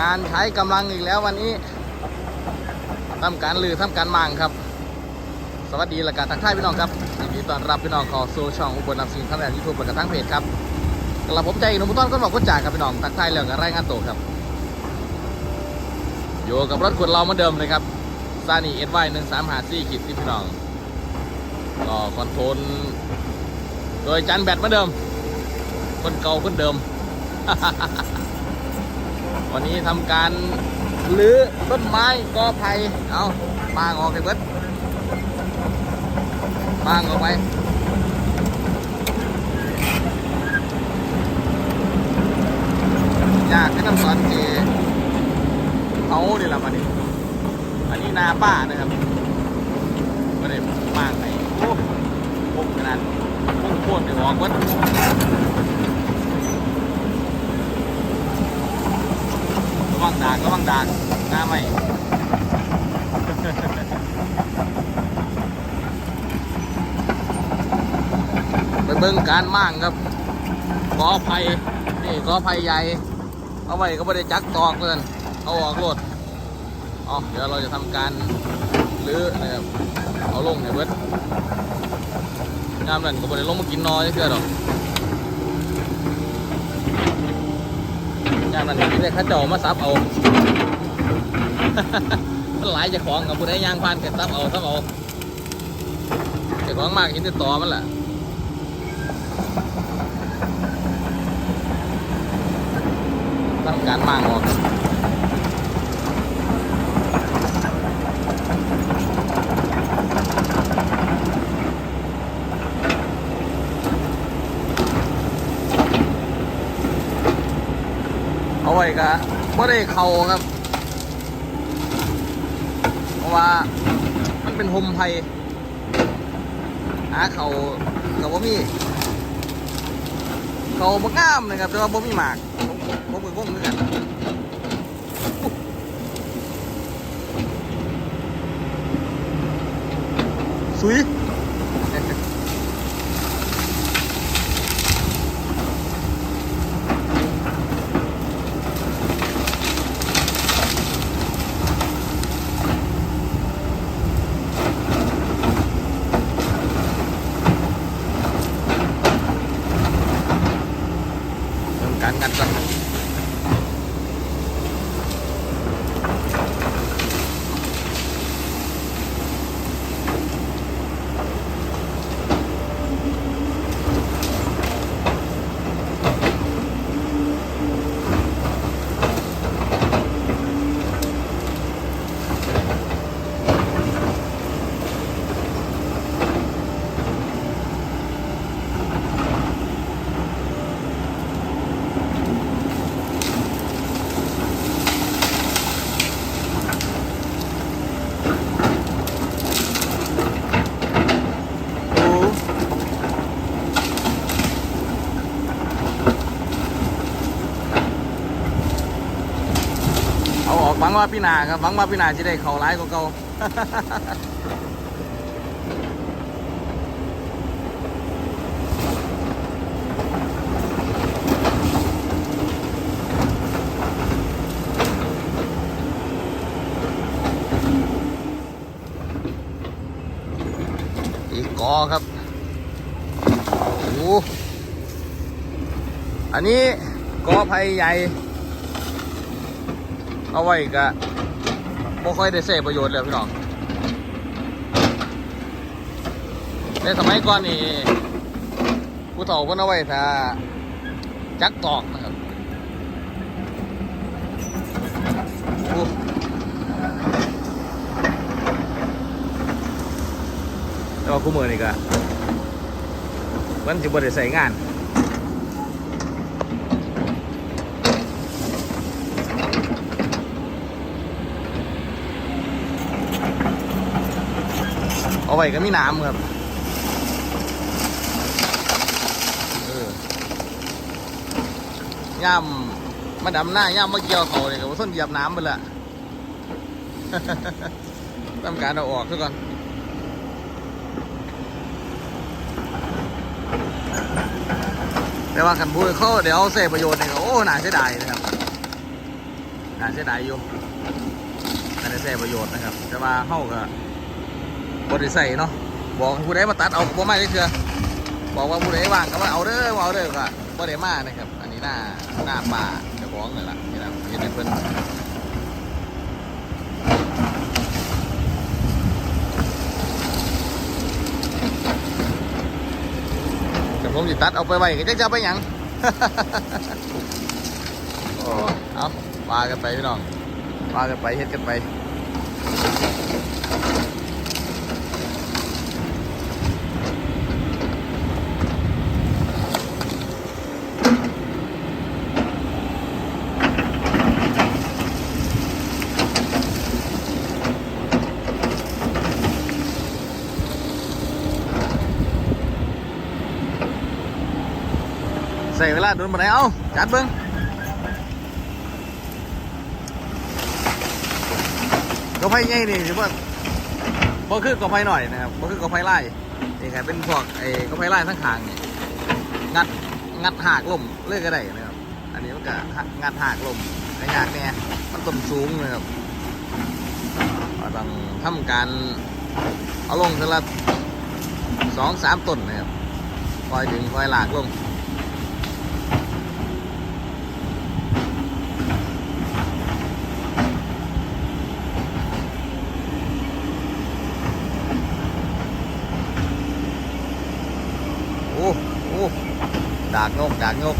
งานใช้กำลังอีกแล้ววันนี้ทำการลือทำการมั่งครับ สวัสดีและการทักทายพี่น้องครับยินดีต้อนรับพี่น้องขอสู่ช่องอุบลนำสิ่งทั้งแหล่ยูทูบและกระทั่งเพจครับกลับผมใจอีกหนุ่มต้อนก็บอกก็จ่าครับพี่น้องทักทายแล้วกับรายงานตัวครับอยู่กับรถขวดเราเหมือนเดิมเลยครับซานี่เอสไวหนึ่งสามหาซี่ขีดที่พี่น้องก็คอนโทรลโดยจันแบตเหมือนเดิม คนเก่าคนเดิม วันนี้ทำการรื้อต้นไม้กอไผ่เอามางออกไอ้เบิดมางออกไปอยากให้น้ำสอนเจเขาเดีละมันอันนี้นาป้านะครับไม่ได้มางไหนโอ้โหขนาดพุ่งโคตรเดี๋ยวออกเบิด ระ วังดากระวังดากหน้าไม่ไปเบิ่งการมั่างครับกอไผ่นี่กอไผ่ใหญ่เอาไว้ก็ไม่ได้จักตอกเลยเอาออกรถอ๋อเดี๋ยวเราจะทำการรื้อนะครับเอาลงเนี่ยเบิดงามนั่นก็ไม่ได้ลงมากินน้อยเชื่อหรอกามนั้นนี่ได้ข้าเจ้ามาซับเอา มันหลายจะของกับผู้ใดย่างพานกันซับเอาซับเอาเจะของมากเห็นแต่ต่อมันแหละทำการมางออก อาไว้กะไม่ได้เข่าครับ เพราะว่ามันเป็นโฮมไทยหาเข่ากับว่ามีเขาบงามนะครับ แต่ว่าบ่มีหมากผมมือผมเหมือนกันสุย งว่าพี่นาครับหวังว่าพี่นาจะได้เข่าร้ายกว่าเก่าอีกกอครับ โอ้ อันนี้กอไผ่ใหญ่ เอาไว้กะบ่ค่อยได้เสพประโยชน์เลยพี่น้องในสมัยก่อนนี่ผู้เฒ่าเพิ่นเอาไว้ถ้าจักตอกนะครับโอ้แต่ว่าคู่มือนี่ก็มันสิบ่ได้ใส่งาน เอาไว้ก็มีน้ำครับเออย่ำมาดำหน้าย่ำมาเกี่ยวเขาเลยกับส้นเหยียบน้ำไปละทำการเอาออกซะก่อนแต่ว่าขันพูดเขาเดี๋ยวเสพประโยชน์เนี่ยโอ้หนาเสียดายนะครับน่าเสียดายอยู่น่าได้ใช้ประโยชน์นะครับ แต่ว่าเฮาก็บ่ ได้ใส่เนาะบอกผู้ใดมาตัดเอาบ่มาได้เถื่อบอกว่าผู้ใดว่างก็มาเอาเด้อมาเอาเด้อก็บ่ได้มานะครับ อันนี้หน้าหน้าป่าจ้าของเลยล่ะนี่นะเห็นให้เพิ่นแต่ผมสิตัดเอาไปไว้ก็จะจะไปหยังเอาปากันไปพี่น้องปากันไปเฮ็ดกันไป ส่เวลาโดนมาไหนเอาจัดเบิ้งกระไฟใหญ่นี่ถือว่าบ่คือกระไฟหน่อยนะครับบ่คือกระไฟไล่นี่ครับเป็นพวกไอ้กระไฟไล่ทั้งขางนี่งัดงัดหากลมเลื่อยก็ได้นะครับอันนี้มันก็งัดหากลมไอ้ยากเนี่ยมันต้นสูงนะครับเราต้องทำการเอาลงทีละสองสามต้นนะครับคอยดึงคอยหลากลง โอ้โอ้ดากงกดากงก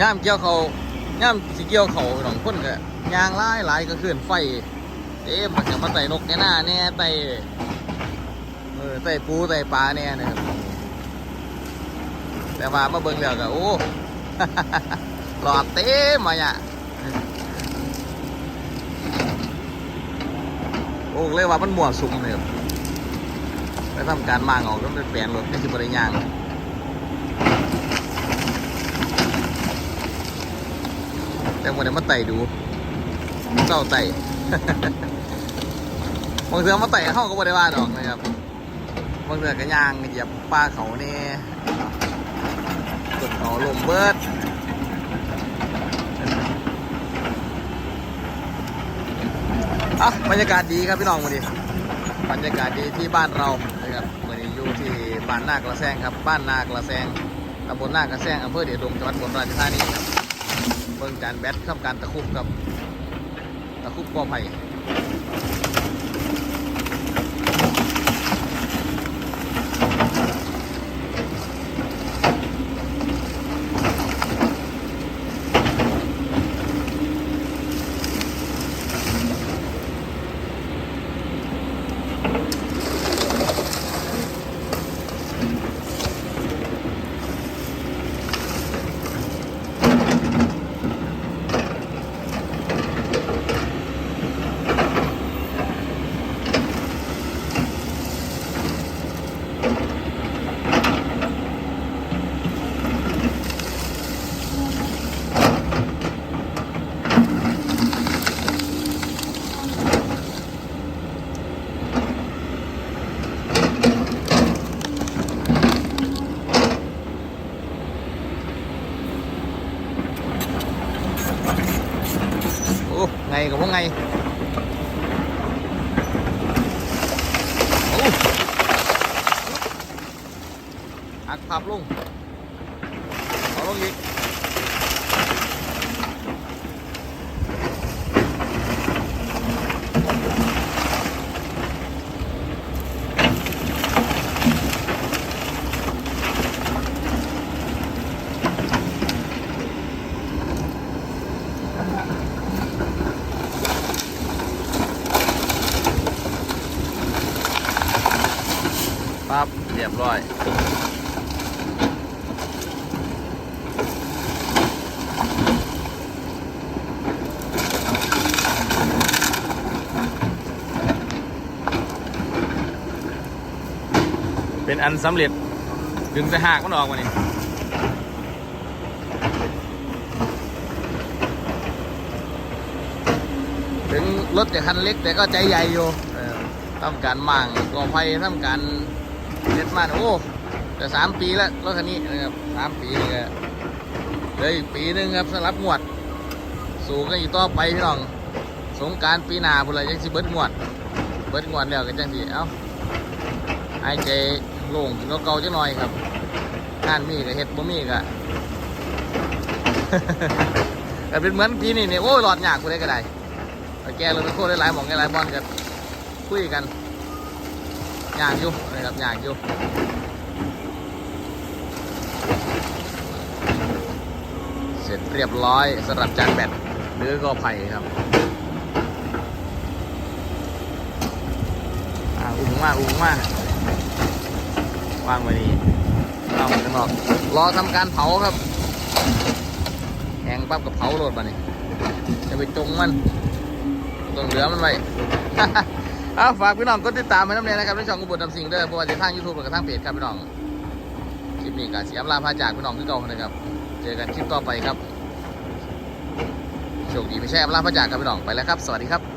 ย่ามเกี่ยวเขาย่ามสิเกี่ยวเขาหนองคนก็ยางลายหลายก็ขึ้นไฟเอ๊ะมันจะมาไต่นกแน่หน้าแน่ไต่เออไต่ปูไต่ปลาแน่นะครับแต่ว่ามาเบิ่งแล้วก็โอ้หลอดเต็มมาเนี่ย โอ้เรียว่ามันมั่วสุมเลยครับไปทำการมางออกต้องเป็นแปลนรถไม่ใช่บริยางแต่วันนี้มาไต่ดูเจ้าไต่บางเทือมาไต่เข้าก็บริว่าดอกนะครับบางเทือก็ยางเหยียบปลาเขาเนี่ยกดเขาลมเบิด อะบรรยากาศดีครับพี่น้องวันนี้บรรยากาศดีที่บ้านเรานะครับวันนี้อยู่ที่บ้านนากระแซงครับ บ้านนากระแซงตำบลนากระแซงอำเภอเดชอุดงจังหวัดอุบลราชธานีครับเบิ่งจานแบททำการตะคุบกับตะคุบกอไผ่โอ้ ไงกับว่าไงโอ้อักพับลงเอาลงอีก ปั๊บเรียบร้อยเป็นอันสำเร็จดึงแต่หากมันออกมานี่ถึงรถจะคันเล็กแต่ก็ใจใหญ่อยู่ทำการมั่งก่อไฟทำการ มันโอ้แต่สามปีแล้วรถคันนี้นะครับสามปีนี่ก็เหลยอีกปีหนึงครับสำหรับงวด สู่กันอีกต่อไปพี่น้อง สงการปีหน้าพุ่นละยังสิเบิดงวด เบิดงวดแล้วก็จังสิเอ้าไอ้ใจโล่งขึ้นกว่าเก่าจังหน่อยครับงานมีก็เฮ็ดบ่มีก็แต่เป็นเหมือนปีนี้เนี่ยโอ้ยหลอดยากกูได้ก็ได้แก้รถโคตรหลายหมองหลายบอลกันคุยกัน ยากอยู่นะครับยากอยู่เสร็จเรียบร้อยสำหรับจานแบตหรือก็ไผ่ครับอุ้งมาอุ้งมาวางไว้นี่เอาข้างนอกรอทำการเผาครับแหงปั๊บกับเผาโรดมานี่จะไปจงมันต้องเหลือมันไว้ เอาฝากพี่น้องกดติดตามไปน้ำเนียนะครับในช่องกุบุตรดำสิงเด้อเพราะว่าจะทางยูทูบหรือทางเพจครับพี่น้องคลิปนี้ก็เสียมลาพาจากพี่น้องคือเก่านะครับ เจอกันคลิปต่อไปครับโชคดีไม่ใช่อำลาพาจากครับพี่น้องไปแล้วครับ สวัสดีครับ